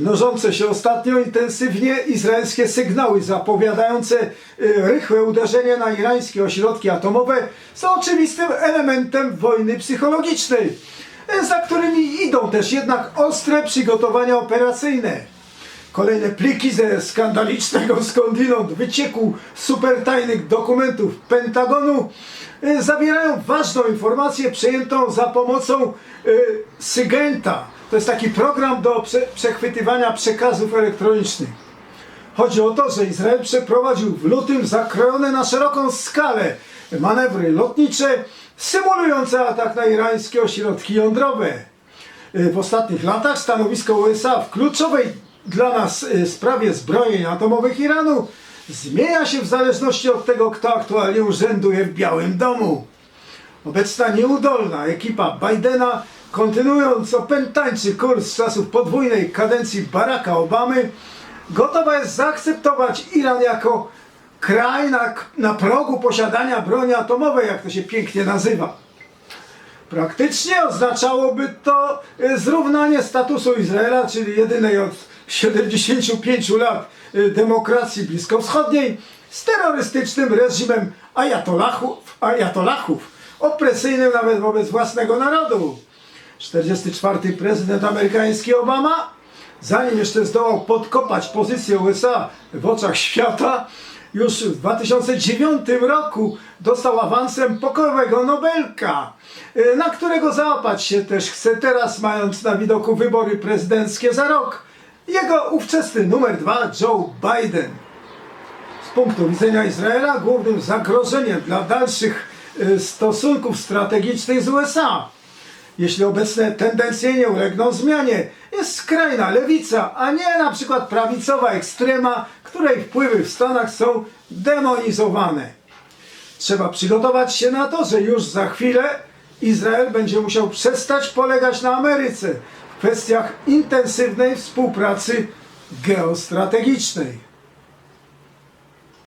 Mnożące się ostatnio intensywnie izraelskie sygnały zapowiadające y, rychłe uderzenie na irańskie ośrodki atomowe są oczywistym elementem wojny psychologicznej, za którymi idą też jednak ostre przygotowania operacyjne. Kolejne pliki ze skandalicznego skądinąd wycieku supertajnych dokumentów Pentagonu y, zawierają ważną informację przejętą za pomocą y, Sygenta. To jest taki program do prze przechwytywania przekazów elektronicznych. Chodzi o to, że Izrael przeprowadził w lutym zakrojone na szeroką skalę manewry lotnicze symulujące atak na irańskie ośrodki jądrowe. Y, W ostatnich latach stanowisko USA w kluczowej dla nas y, sprawie zbrojeń atomowych Iranu zmienia się w zależności od tego, kto aktualnie urzęduje w Białym Domu. Obecna nieudolna ekipa Bidena, kontynuując opętańczy kurs z czasów podwójnej kadencji Baracka Obamy, gotowa jest zaakceptować Iran jako kraj na, na progu posiadania broni atomowej, jak to się pięknie nazywa. Praktycznie oznaczałoby to y, zrównanie statusu Izraela, czyli jedynej od 75 lat y, demokracji bliskowschodniej, z terrorystycznym reżimem ajatolachów, ajatolachów opresyjnym nawet wobec własnego narodu. 44. prezydent amerykański Obama, zanim jeszcze zdołał podkopać pozycję USA w oczach świata, już w 2009 roku dostał awansem pokojowego Nobelka, y, na którego załapać się też chce teraz, mając na widoku wybory prezydenckie za rok. Jego ówczesny numer dwa Joe Biden. Z punktu widzenia Izraela głównym zagrożeniem dla dalszych y, stosunków strategicznych z USA, jeśli obecne tendencje nie ulegną zmianie, jest skrajna lewica, a nie na przykład prawicowa ekstrema, której wpływy w Stanach są demonizowane. Trzeba przygotować się na to, że już za chwilę Izrael będzie musiał przestać polegać na Ameryce w kwestiach intensywnej współpracy geostrategicznej.